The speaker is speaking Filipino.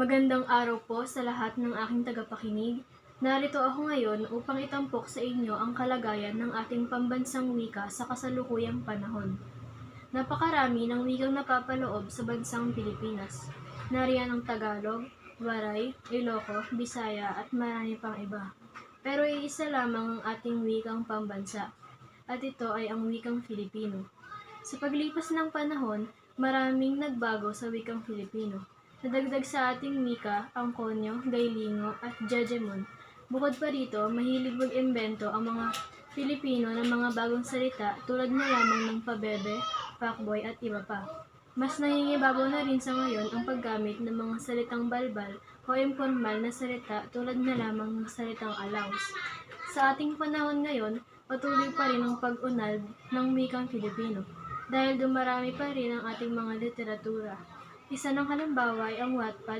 Magandang araw po sa lahat ng aking tagapakinig. Narito ako ngayon upang itampok sa inyo ang kalagayan ng ating pambansang wika sa kasalukuyang panahon. Napakarami ng wikang napapaloob sa bansang Pilipinas. Nariyan ang Tagalog, Waray, Iloco, Bisaya at marami pang iba. Pero iisa lamang ang ating wikang pambansa at ito ay ang wikang Filipino. Sa paglipas ng panahon, maraming nagbago sa wikang Filipino. Nadagdag sa ating wika ang konyo, gaylingo at jejemon. Bukod pa rito, mahilig mag-imbento ang mga Pilipino ng mga bagong salita tulad na lamang ng pabebe, pakboy at iba pa. Mas nangingibabaw na rin sa ngayon ang paggamit ng mga salitang balbal o informal na salita tulad na lamang ng salitang allows. Sa ating panahon ngayon, patuloy pa rin ang pag-unlad ng wikang Filipino dahil dumarami pa rin ang ating mga literatura. Isa ng halimbawa ay ang Wattpad